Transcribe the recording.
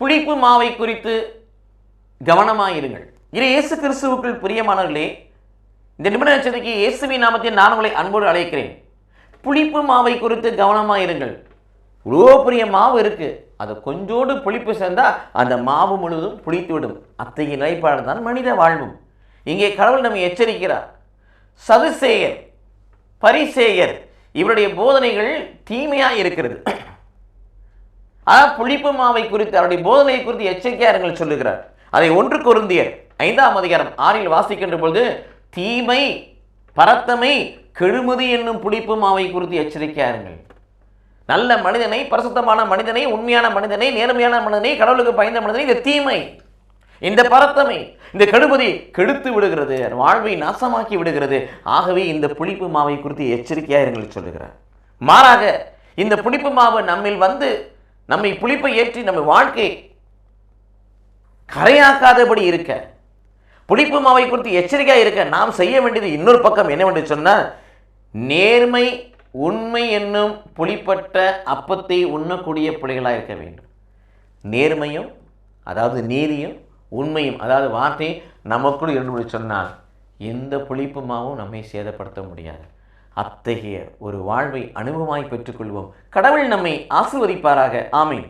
புளிப்பு மாவை குறித்து கவனமாயிருங்கள். இது இயேசு கிறிஸ்துவுக்குள் பிரியமானவர்களே இந்த நிமிட நட்சத்திரக்கு இயேசுவின் நாமத்தில் நான் உங்களை அன்போடு அழைக்கிறேன். புளிப்பு மாவை குறித்து கவனமாயிருங்கள். இவ்வளோ பெரிய மாவு இருக்குது அதை கொஞ்சோடு புளிப்பு சேர்ந்தால் அந்த மாவு முழுவதும் புளித்து விடும். அத்தகைய நிலைப்பாடு தான் மனித வாழ்வும். இங்கே கடவுள் நம்மை எச்சரிக்கிறார். சதுசேயர் பரிசேயர் இவருடைய போதனைகள் தீமையாக இருக்கிறது. ஆனால் புளிப்பு மாவை குறித்து அவருடைய போதனை குறித்து எச்சரிக்கையாருங்கள் சொல்லுகிறார். அதை ஒன்று கொருந்தியர் ஐந்தாம் அதிகாரம் ஆறில் வாசிக்கின்ற பொழுது தீமை பரத்தமை கெழுமதி என்னும் புளிப்பு மாவை குறித்து எச்சரிக்கையாருங்கள். நல்ல மனிதனை பரிசுத்தமான மனிதனை உண்மையான மனிதனை நேர்மையான மனிதனை கடவுளுக்கு பயந்த மனிதனை இந்த தீமை இந்த பரத்தமை இந்த கெடுபதி கெடுத்து விடுகிறது வாழ்வை நாசமாக்கி விடுகிறது. ஆகவே இந்த புளிப்பு மாவை குறித்து எச்சரிக்கையாக இருங்கள் சொல்லுகிறார். மாறாக இந்த புளிப்பு மாவு நம்மில் வந்து நம்மை புளிப்பை ஏற்றி நம்ம வாழ்க்கை கரையாக்காதபடி இருக்க புளிப்பு மாவை குறித்து எச்சரிக்கையாக இருக்க நாம் செய்ய வேண்டியது இன்னொரு பக்கம் என்னவென்று சொன்னால் நேர்மை உண்மை என்னும் புளிப்பட்ட அப்பத்தை உண்ணக்கூடிய பிள்ளைகளாக இருக்க வேண்டும். நேர்மையும் அதாவது நீதியும் உண்மையும் அதாவது வார்த்தை நமக்குள் இருந்து சொன்னால் எந்த புளிப்பு மாவும் நம்மை சேதப்படுத்த முடியாது. அத்தகைய ஒரு வாழ்வை அனுபவமாய் பெற்றுக்கொள்வோம். கடவுள் நம்மை ஆசீர்வதிப்பாராக. ஆமீன்.